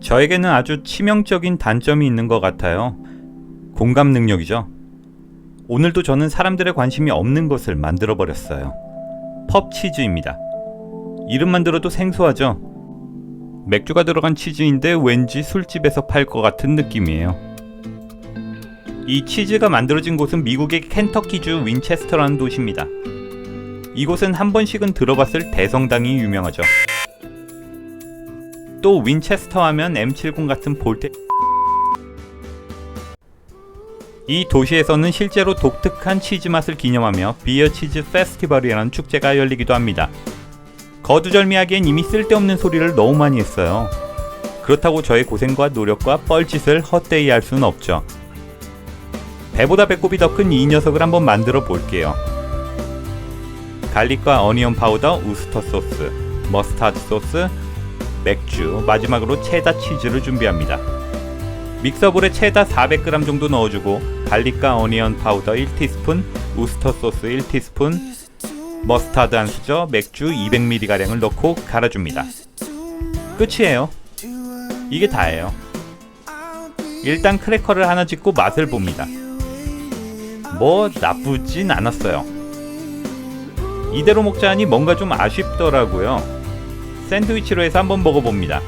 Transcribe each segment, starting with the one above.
저에게는 아주 치명적인 단점이 있는 것 같아요. 공감 능력이죠. 오늘도 저는 사람들의 관심이 없는 것을 만들어 버렸어요. 펍치즈입니다. 이름만 들어도 생소하죠? 맥주가 들어간 치즈인데 왠지 술집에서 팔 것 같은 느낌이에요. 이 치즈가 만들어진 곳은 미국의 켄터키주 윈체스터라는 도시입니다. 이곳은 한 번씩은 들어봤을 대성당이 유명하죠. 또 윈체스터 하면 M70 같은 볼테 이 도시에서는 실제로 독특한 치즈 맛을 기념하며 비어 치즈 페스티벌이라는 축제가 열리기도 합니다. 거두절미하기엔 이미 쓸데없는 소리를 너무 많이 했어요. 그렇다고 저의 고생과 노력과 뻘짓을 헛되이 할 수는 없죠. 배보다 배꼽이 더 큰 이 녀석을 한번 만들어 볼게요. 갈릭과 어니언 파우더, 우스터 소스, 머스타드 소스, 맥주, 마지막으로 체다 치즈를 준비합니다. 믹서볼에 체다 400g 정도 넣어주고 갈릭과 어니언 파우더 1티스푼, 우스터 소스 1티스푼, 머스타드 한 수저, 맥주 200ml가량을 넣고 갈아줍니다. 끝이에요. 이게 다예요. 일단 크래커를 하나 짓고 맛을 봅니다. 뭐 나쁘진 않았어요. 이대로 먹자 하니 뭔가 좀 아쉽더라고요. 샌드위치로 해서 한번 먹어봅니다.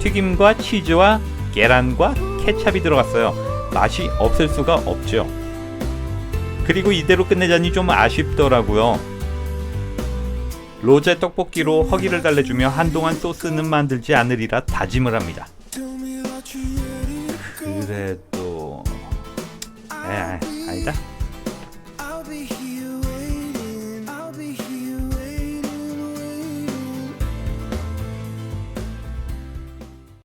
튀김과 치즈와 계란과 케찹이 들어갔어요. 맛이 없을 수가 없죠. 그리고 이대로 끝내자니 좀 아쉽더라고요. 로제 떡볶이로 허기를 달래주며 한동안 소스는 만들지 않으리라 다짐을 합니다. 그래도 에 아니다.